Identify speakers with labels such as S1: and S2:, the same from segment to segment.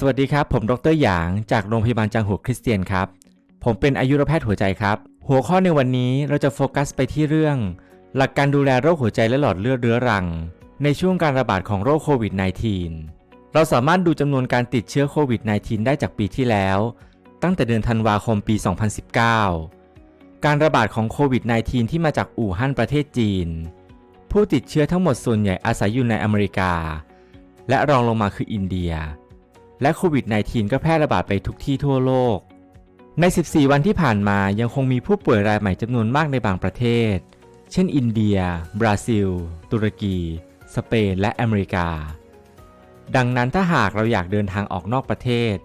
S1: สวัสดีครับ ผมดรหยาง จากโรงพยาบาลจางหัวคริสเตียนครับ ผมเป็นอายุรแพทย์หัวใจครับ หัวข้อในวันนี้เราจะโฟกัสไปที่เรื่อง หลักการดูแลโรคหัวใจและหลอดเลือดเรื้อรัง ในช่วงการระบาดของโรคโควิด -19 เราสามารถดูจำนวนการติดเชื้อโควิด -19 ได้จากปีที่แล้ว ตั้งแต่เดือนธันวาคมปี 2019 การระบาดของโควิด -19 ที่มาจากอู่ฮั่นประเทศจีน ผู้ติดเชื้อทั้งหมดส่วนใหญ่อาศัยอยู่ในอเมริกา และรองลงมาคืออินเดีย และโควิด -19 ก็แพร่ระบาดไปทุกที่ทั่วโลก ใน 14 วันที่ผ่านมายังคงมีผู้ป่วยรายใหม่จำนวนมากในบางประเทศ เช่น อินเดีย บราซิล ตุรกี สเปน และอเมริกา ดังนั้นถ้าหากเราอยากเดินทางออกนอกประเทศ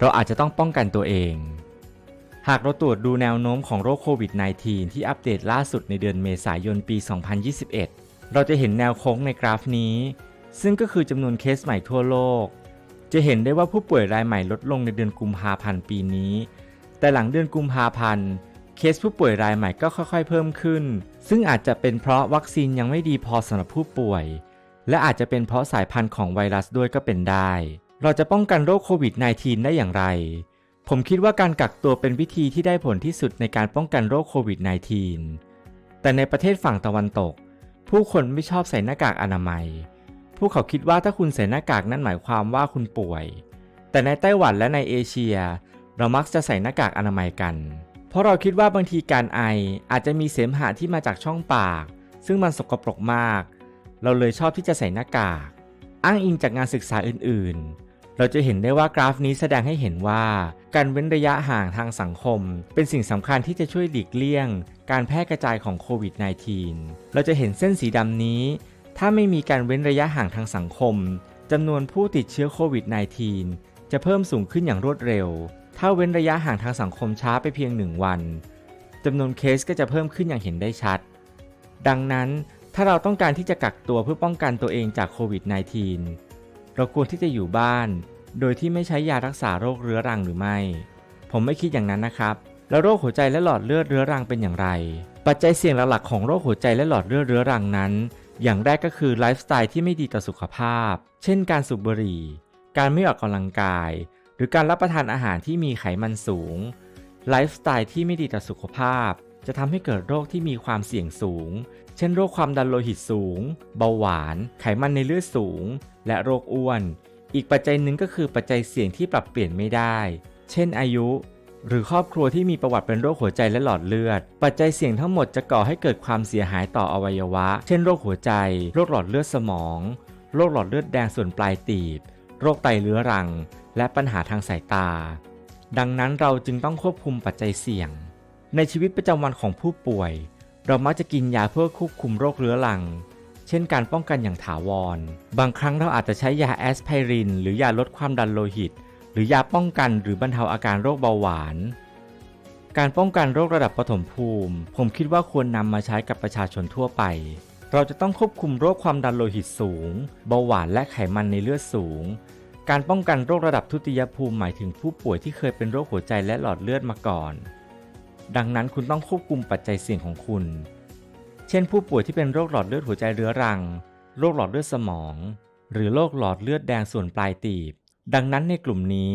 S1: เราอาจจะต้องป้องกันตัวเอง หากเราตรวจดูแนวโน้มของโรคโควิด -19 ที่อัปเดตล่าสุดในเดือนเมษายนปี 2021 เราจะเห็นแนวโค้งในกราฟนี้ ซึ่งก็คือจำนวนเคสใหม่ทั่วโลก จะเห็นได้ว่าผู้ป่วยรายใหม่ลดลงในเดือนกุมภาพันธ์ปีนี้ แต่หลังเดือนกุมภาพันธ์เคสผู้ป่วยรายใหม่ก็ค่อยๆ เพิ่มขึ้น ซึ่งอาจจะเป็นเพราะวัคซีนยังไม่ดีพอสำหรับผู้ป่วย และอาจจะเป็นเพราะสายพันธุ์ของไวรัสด้วยก็เป็นได้ เราจะป้องกันโรคโควิด -19 ได้อย่างไร ผมคิดว่าการกักตัวเป็นวิธีที่ได้ผลที่สุดในการป้องกันโรคโควิด -19 แต่ในประเทศฝั่งตะวันตก ผู้คนไม่ชอบใส่หน้ากากอนามัย วกเขาคิดว่าถ้าคุณใส่หน้ากากนั่นหมายความว่าคุณป่วย แต่ในไต้หวันและในเอเชีย เรามักจะใส่หน้ากากอนามัยกัน เพราะเราคิดว่าบางทีการไออาจจะมีเสมหะที่มาจากช่องปาก ซึ่งมันสกปรกมาก เราเลยชอบที่จะใส่หน้ากาก อ้างอิงจากงานศึกษาอื่นๆ เราจะเห็นได้ว่ากราฟนี้แสดงให้เห็นว่า การเว้นระยะห่างทางสังคม เป็นสิ่งสำคัญที่จะช่วยหลีกเลี่ยง การแพร่กระจายของโควิด -19 เราจะเห็นเส้นสีดำนี้ ถ้าไม่มีการเว้นระยะห่างทางสังคมจำนวนผู้ติดเชื้อโควิด -19 จะเพิ่มสูงขึ้นอย่างรวดเร็ว ถ้าเว้นระยะห่างทางสังคมช้าไปเพียงหนึ่งวันจำนวนเคสก็จะเพิ่มขึ้นอย่างเห็นได้ชัด ดังนั้นถ้าเราต้องการที่จะกักตัวเพื่อป้องกันตัวเองจากโควิด -19 เราควรที่จะอยู่บ้าน โดยที่ไม่ใช้ยารักษาโรคเรื้อรังหรือไม่ ผมไม่คิดอย่างนั้นนะครับ แล้วโรคหัวใจและหลอดเลือดเรื้อรังเป็นอย่างไร ปัจจัยเสี่ยงหลักๆของโรคหัวใจและหลอดเลือดเรื้อรังนั้น อย่างแรกก็คือไลฟ์สไตล์ที่ไม่ดีต่อสุขภาพ เช่นการสูบบุหรี่ การไม่ออกกำลังกาย หรือการรับประทานอาหารที่มีไขมันสูง ไลฟ์สไตล์ที่ไม่ดีต่อสุขภาพ จะทำให้เกิดโรคที่มีความเสี่ยงสูง เช่น โรคความดันโลหิตสูง เบาหวาน ไขมันในเลือดสูง และโรคอ้วน อีกปัจจัยหนึ่งก็คือปัจจัยเสี่ยงที่ปรับเปลี่ยนไม่ได้ เช่น อายุ หรือครอบครัวที่มีประวัติเป็นโรคหัวใจและหลอดเลือด ปัจจัยเสี่ยงทั้งหมดจะก่อให้เกิดความเสียหายต่ออวัยวะ เช่นโรคหัวใจ โรคหลอดเลือดสมอง โรคหลอดเลือดแดงส่วนปลายตีบ โรคไตเรื้อรัง และปัญหาทางสายตา ดังนั้นเราจึงต้องควบคุมปัจจัยเสี่ยง ในชีวิตประจำวันของผู้ป่วย เรามักจะกินยาเพื่อควบคุมโรคเรื้อรัง เช่นการป้องกันอย่างถาวร บางครั้งเราอาจจะใช้ยาแอสไพริน หรือยาลดความดันโลหิต หรือยาป้องกันหรือบรรเทาอาการโรคเบาหวาน การป้องกันโรคระดับปฐมภูมิ ผมคิดว่าควรนำมาใช้กับประชาชนทั่วไป เราจะต้องควบคุมโรคความดันโลหิตสูง เบาหวานและไขมันในเลือดสูง การป้องกันโรคระดับทุติยภูมิหมายถึงผู้ป่วยที่เคยเป็นโรคหัวใจและหลอดเลือดมาก่อน ดังนั้นคุณต้องควบคุมปัจจัยเสี่ยงของคุณ เช่น ผู้ป่วยที่เป็นโรคหลอดเลือดหัวใจเรื้อรัง โรคหลอดเลือดสมอง หรือโรคหลอดเลือดแดงส่วนปลายตีบ ดังนั้นในกลุ่มนี้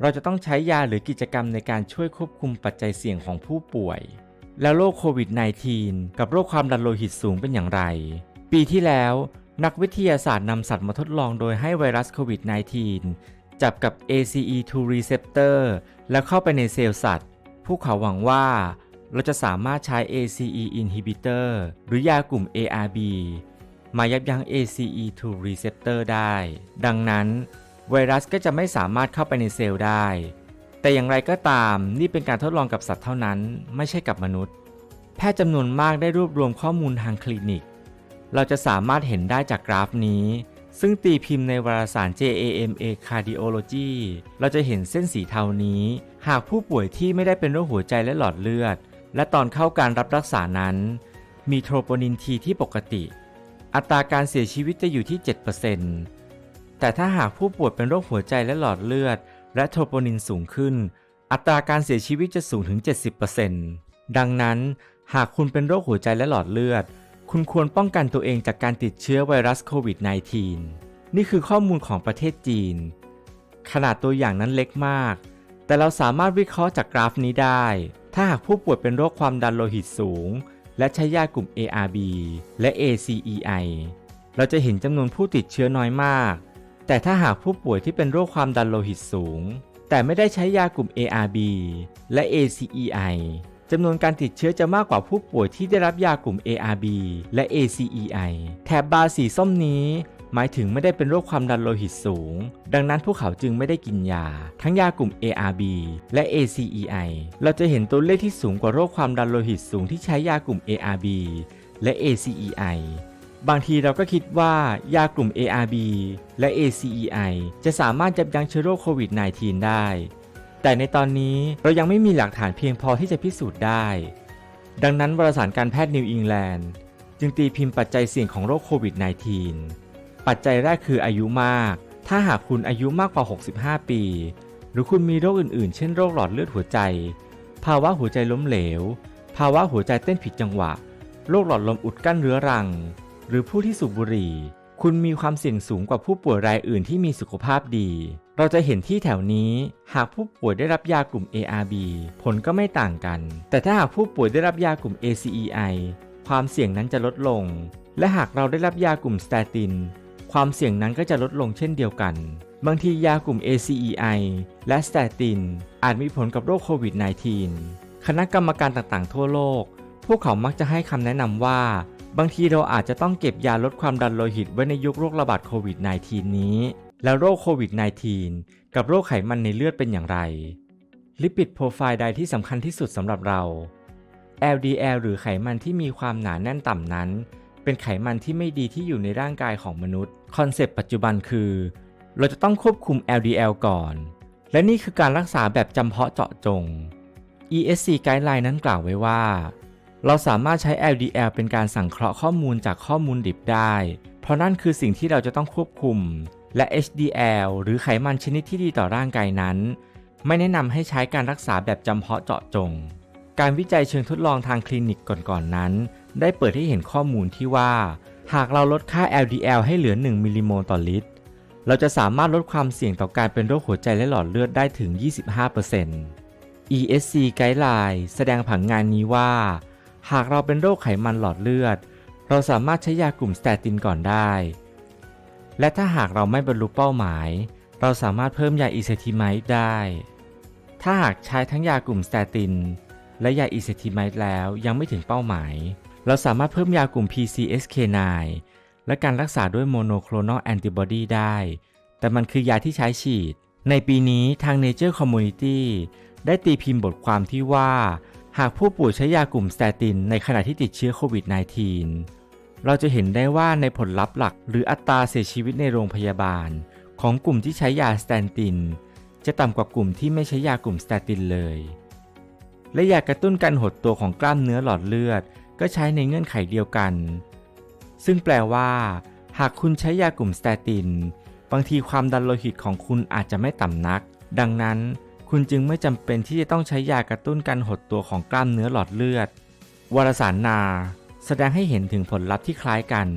S1: เราจะต้องใช้ยาหรือกิจกรรมในการช่วยควบคุมปัจจัยเสี่ยงของผู้ป่วย แล้วโรคโควิด -19 กับโรคความดันโลหิตสูงเป็นอย่างไร ปีที่แล้ว นักวิทยาศาสตร์นำสัตว์มาทดลองโดยให้ไวรัสโควิด -19 จับกับ ACE2 receptor แล้วเข้าไปในเซลล์สัตว์ ผู้เขาหวังว่าเราจะสามารถใช้ ACE inhibitor หรือยากลุ่ม ARB มายับยั้ง ACE2 receptor ได้ ดังนั้น ไวรัสก็จะไม่สามารถเข้าไปในเซลล์ได้ แต่อย่างไรก็ตามนี่เป็นการทดลองกับสัตว์เท่านั้น ไม่ใช่กับมนุษย์ แพทย์จำนวนมากได้รวบรวมข้อมูลทางคลินิก เราจะสามารถเห็นได้จากกราฟนี้ ซึ่งตีพิมพ์ในวารสาร JAMA Cardiology เราจะเห็นเส้นสีเทานี้ หากผู้ป่วยที่ไม่ได้เป็นโรคหัวใจและหลอดเลือด และตอนเข้าการรับรักษานั้น มีโทรโปนินทีที่ปกติ อัตราการเสียชีวิตจะอยู่ที่ 7% แต่ถ้าหากผู้ป่วยเป็นโรคหัวใจและหลอดเลือด และโทรโปนินสูงขึ้น อัตราการเสียชีวิตจะสูงถึง 70%ดังนั้น หากคุณเป็นโรคหัวใจและหลอดเลือด คุณควรป้องกันตัวเองจากการติดเชื้อไวรัสโควิด -19 นี่คือข้อมูลของประเทศจีน ขนาดตัวอย่างนั้นเล็กมาก แต่เราสามารถวิเคราะห์จากกราฟนี้ได้ ถ้าหากผู้ป่วยเป็นโรคความดันโลหิตสูง และใช้ยากลุ่ม ARB และ ACEI เราจะเห็นจำนวนผู้ติดเชื้อน้อยมาก แต่ถ้าหากผู้ป่วยที่เป็นโรคความดันโลหิตสูง แต่ไม่ได้ใช้ยากลุ่ม ARB และ ACEI จำนวนการติดเชื้อจะมากกว่าผู้ป่วยที่ได้รับยากลุ่ม ARB และ ACEI แถบบาร์สีส้มนี้ หมายถึงไม่ได้เป็นโรคความดันโลหิตสูง ดังนั้นพวกเขาจึงไม่ได้กินยา ทั้งยากลุ่ม ARB และ ACEI เราจะเห็นตัวเลขที่สูงกว่าโรคความดันโลหิตสูงที่ใช้ยากลุ่ม ARB และ ACEI บางทีเราก็คิดว่ายากลุ่ม ARB และ ACEI จะสามารถยับยั้งเชื้อโรคโควิด -19 ได้ แต่ในตอนนี้เรายังไม่มีหลักฐานเพียงพอที่จะพิสูจน์ได้ ดังนั้นวารสารการแพทย์นิวอิงแลนด์จึงตีพิมพ์ปัจจัยเสี่ยงของโรคโควิด -19 ปัจจัยแรกคืออายุมาก ถ้าหากคุณอายุมากกว่า 65 ปี หรือคุณมีโรคอื่นๆ เช่นโรคหลอดเลือดหัวใจ ภาวะหัวใจล้มเหลว ภาวะหัวใจเต้นผิดจังหวะ โรคหลอดลมอุดกั้นเรื้อรัง หรือผู้ที่สูบบุหรี่ คุณมีความเสี่ยงสูงกว่าผู้ป่วยรายอื่นที่มีสุขภาพดี เราจะเห็นที่แถวนี้ หากผู้ป่วยได้รับยากลุ่ม ARB ผลก็ไม่ต่างกัน แต่ถ้าหากผู้ป่วยได้รับยากลุ่ม ACEI ความเสี่ยงนั้นจะลดลง และหากเราได้รับยากลุ่มสเตติน ความเสี่ยงนั้นก็จะลดลงเช่นเดียวกัน บางทียากลุ่ม ACEI และสเตติน อาจมีผลกับโรคโควิด -19 คณะกรรมการต่างๆ ทั่วโลก พวกเขามักจะให้คำแนะนำว่า บางทีเราอาจจะต้องเก็บยาลดความดันโลหิตไว้ในยุคโรคระบาดโควิด -19 นี้ แล้วโรคโควิด -19 กับโรคไขมันในเลือดเป็นอย่างไร ลิปิดโปรไฟล์ใดที่สำคัญที่สุดสำหรับเรา LDL หรือไขมันที่มีความหนาแน่นต่ำนั้น เป็นไขมันที่ไม่ดีที่อยู่ในร่างกายของมนุษย์ คอนเซปต์ปัจจุบันคือ เราจะต้องควบคุม LDL ก่อน และนี่คือการรักษาแบบจำเพาะเจาะจง ESC Guideline นั้นกล่าวไว้ว่า เราสามารถใช้ LDL เป็นการสังเคราะห์ข้อมูลจากข้อมูลดิบได้ เพราะนั่นคือสิ่งที่เราจะต้องควบคุม และ HDL หรือไขมันชนิดที่ดีต่อร่างกายนั้น ไม่แนะนำให้ใช้การรักษาแบบจำเพาะเจาะจง การวิจัยเชิงทดลองทางคลินิกก่อนๆนนั้น ได้เปิดให้เห็นข้อมูลที่ว่า หากเราลดค่า LDL ให้เหลือ 1 มิลลิโมลต่อลิตร เราจะสามารถลดความเสี่ยงต่อการเป็นโรคหัวใจและหลอดเลือดได้ถึง 25% ESC Guideline แสดงผังงานนี้ว่า หากเราเป็นโรคไขมันหลอดเลือด เราสามารถใช้ยากลุ่มสเตตินก่อนได้ และถ้าหากเราไม่บรรลุเป้าหมาย เราสามารถเพิ่มยาอิเซทิไมด์ได้ ถ้าหากใช้ทั้งยากลุ่มสเตติน และยาอิเซทิไมด์แล้วยังไม่ถึงเป้าหมาย เราสามารถเพิ่มยากลุ่ม PCSK9 และการรักษาด้วยโมโนโคลนอลแอนติบอดีได้ แต่มันคือยาที่ใช้ฉีด ในปีนี้ทาง Nature Community ได้ตีพิมพ์บทความที่ว่า หากผู้ป่วยใช้ยากลุ่มสเตตินในขณะที่ติดเชื้อโควิด -19 เราจะเห็นได้ว่าในผลลัพธ์หลัก หรืออัตราเสียชีวิตในโรงพยาบาล ของกลุ่มที่ใช้ยาสเตติน จะต่ำกว่ากลุ่มที่ไม่ใช้ยากลุ่มสเตตินเลย และยากระตุ้นการหดตัวของกล้ามเนื้อหลอดเลือด ก็ใช้ในเงื่อนไขเดียวกัน ซึ่งแปลว่า หากคุณใช้ยากลุ่มสเตติน บางทีความดันโลหิตของคุณอาจจะไม่ต่ำนัก ดังนั้น คุณจึงไม่จำเป็นที่จะต้องใช้ยากระตุ้นการหดตัวของกล้ามเนื้อหลอดเลือด วารสารนา แสดงให้เห็นถึงผลลัพธ์ที่คล้ายกัน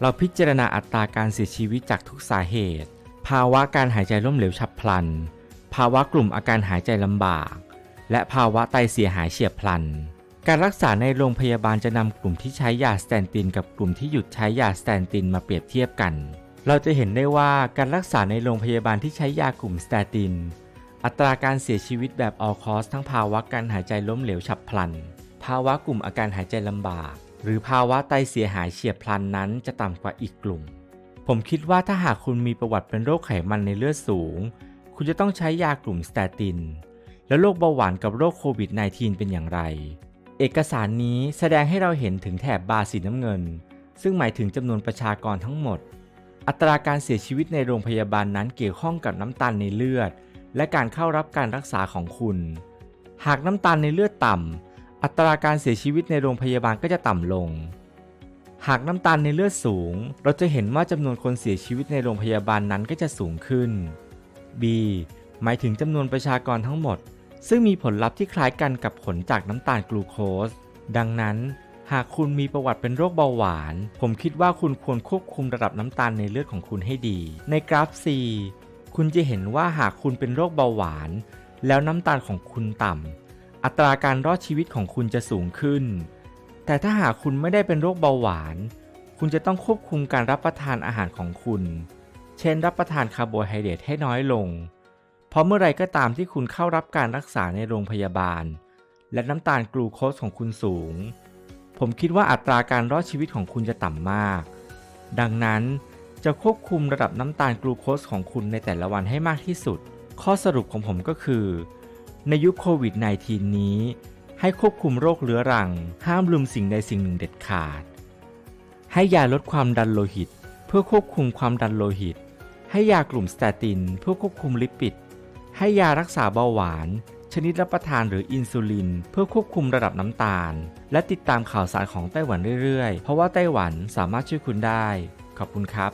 S1: เราพิจารณาอัตราการเสียชีวิตจากทุกสาเหตุ ภาวะการหายใจล้มเหลวฉับพลัน ภาวะกลุ่มอาการหายใจลำบาก และภาวะไตเสียหายเฉียบพลัน การรักษาในโรงพยาบาลจะนำกลุ่มที่ใช้ยาสเตนติน กับกลุ่มที่หยุดใช้ยาสเตนตินมาเปรียบเทียบกัน เราจะเห็นได้ว่าการรักษาในโรงพยาบาลที่ใช้ยากลุ่มสเตติน อัตราการเสียชีวิตแบบออคอสทั้งภาวะการหายใจล้มเหลวฉับพลัน ภาวะกลุ่มอาการหายใจลำบาก หรือภาวะไตเสียหายเฉียบพลันนั้นจะต่ำกว่าอีกกลุ่ม ผมคิดว่าถ้าหากคุณมีประวัติเป็นโรคไขมันในเลือดสูง คุณจะต้องใช้ยากลุ่มสเตติน แล้วโรคเบาหวานกับโรคโควิด -19 เป็นอย่างไร เอกสารนี้แสดงให้เราเห็นถึงแถบบาร์สีน้ำเงิน ซึ่งหมายถึงจำนวนประชากรทั้งหมด อัตราการเสียชีวิตในโรงพยาบาลนั้นเกี่ยวข้องกับน้ำตาลในเลือด และการเข้ารับการรักษาของคุณ หากน้ำตาลในเลือดต่ำ อัตราการเสียชีวิตในโรงพยาบาลก็จะต่ำลง หากน้ำตาลในเลือดสูง เราจะเห็นว่าจำนวนคนเสียชีวิตในโรงพยาบาลนั้นก็จะสูงขึ้น B หมายถึงจำนวนประชากรทั้งหมด ซึ่งมีผลลัพธ์ที่คล้ายกันกับผลจากน้ำตาลกลูโคส ดังนั้น หากคุณมีประวัติเป็นโรคเบาหวาน ผมคิดว่าคุณควรควบคุมระดับน้ำตาลในเลือดของคุณให้ดี ในกราฟ C คุณจะเห็นว่าหากคุณเป็นโรคเบาหวาน แล้วน้ำตาลของคุณต่ำอัตราการรอดชีวิตของคุณจะสูงขึ้น แต่ถ้าหากคุณไม่ได้เป็นโรคเบาหวาน คุณจะต้องควบคุมการรับประทานอาหารของคุณ เช่น รับประทานคาร์โบไฮเดรตให้น้อยลง เพราะเมื่อไรก็ตามที่คุณเข้ารับการรักษาในโรงพยาบาล และน้ำตาลกลูโคสของคุณสูง ผมคิดว่าอัตราการรอดชีวิตของคุณจะต่ำมาก ดังนั้น จะควบคุมระดับน้ำตาลกลูโคสของคุณในแต่ละวันให้มากที่สุด ข้อสรุปของผมก็คือ ในยุคโควิด -19 นี้ ให้ควบคุมโรคเรื้อรัง ห้ามลืมสิ่งใดสิ่งหนึ่งเด็ดขาด ให้ยาลดความดันโลหิต เพื่อควบคุมความดันโลหิต ให้ยากลุ่มสเตติน เพื่อควบคุมลิปิด ให้ยารักษาเบาหวาน ชนิดรับประทานหรืออินซูลิน เพื่อควบคุมระดับน้ำตาล และติดตามข่าวสารของไต้หวันเรื่อยๆ เพราะว่าไต้หวันสามารถช่วยคุณได้ ขอบคุณครับ